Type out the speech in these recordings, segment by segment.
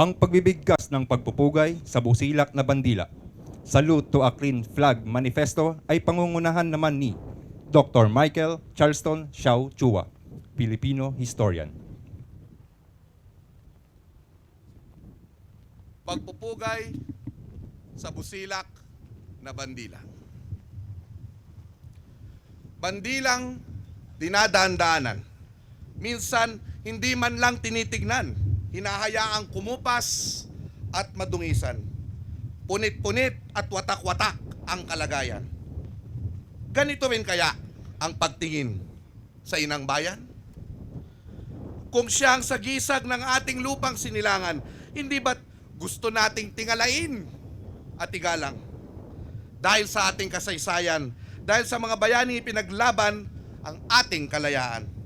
Ang pagbibigkas ng pagpupugay sa busilak na bandila, Salute to a Clean Flag Manifesto ay pangungunahan naman ni Dr. Michael Charleston Xiao Chua, Filipino historian. pagpupugay sa busilak na bandila. Bandilang dinadaan-daanan. Minsan, hindi man lang tinitignan. Hinahayaang kumupas at madungisan. Punit-punit at watak-watak ang kalagayan. Ganito rin kaya ang pagtingin sa inang bayan? Kung siya ang sagisag ng ating lupang sinilangan, hindi ba't gusto nating tingalain at igalang? Dahil sa ating kasaysayan, dahil sa mga bayani pinaglaban ang ating kalayaan.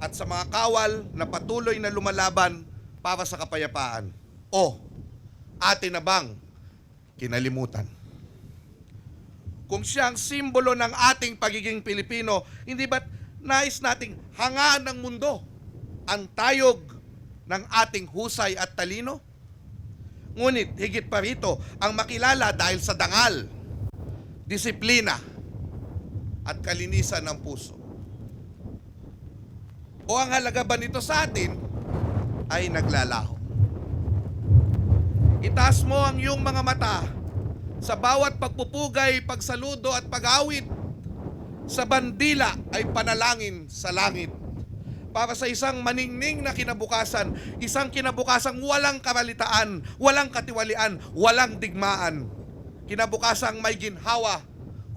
At sa mga kawal na patuloy na lumalaban para sa kapayapaan. O, atin na bang kinalimutan? Kung siya ang simbolo ng ating pagiging Pilipino, hindi ba't nais nating hangaan ng mundo ang tayog ng ating husay at talino? Ngunit higit pa rito ang makilala dahil sa dangal, disiplina, at kalinisan ng puso. O ang halaga ba nito sa atin ay naglalaho. Itaas mo ang iyong mga mata sa bawat pagpupugay, pagsaludo at pag-awit. Sa bandila ay panalangin sa langit para sa isang maningning na kinabukasan, isang kinabukasang walang karalitaan, walang katiwalian, walang digmaan. Kinabukasang may ginhawa,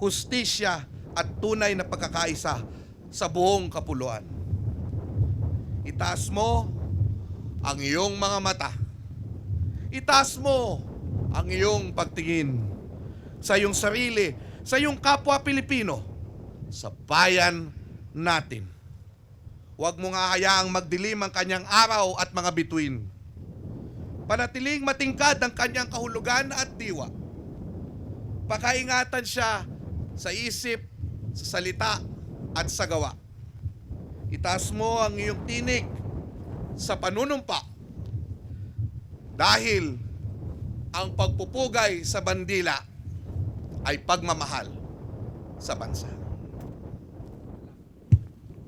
hustisya at tunay na pagkakaisa sa buong kapuluan. Itaas mo ang iyong mga mata. Itaas mo ang iyong pagtingin sa iyong sarili, sa iyong kapwa Pilipino, sa bayan natin. Huwag mo nga hayaang magdilim ang kanyang araw at mga bituin. Panatiling matingkad ang kanyang kahulugan at diwa. Pakaingatan siya sa isip, sa salita, at sa gawa. Itaas mo ang iyong tinig sa panunumpa dahil ang pagpupugay sa bandila ay pagmamahal sa bansa.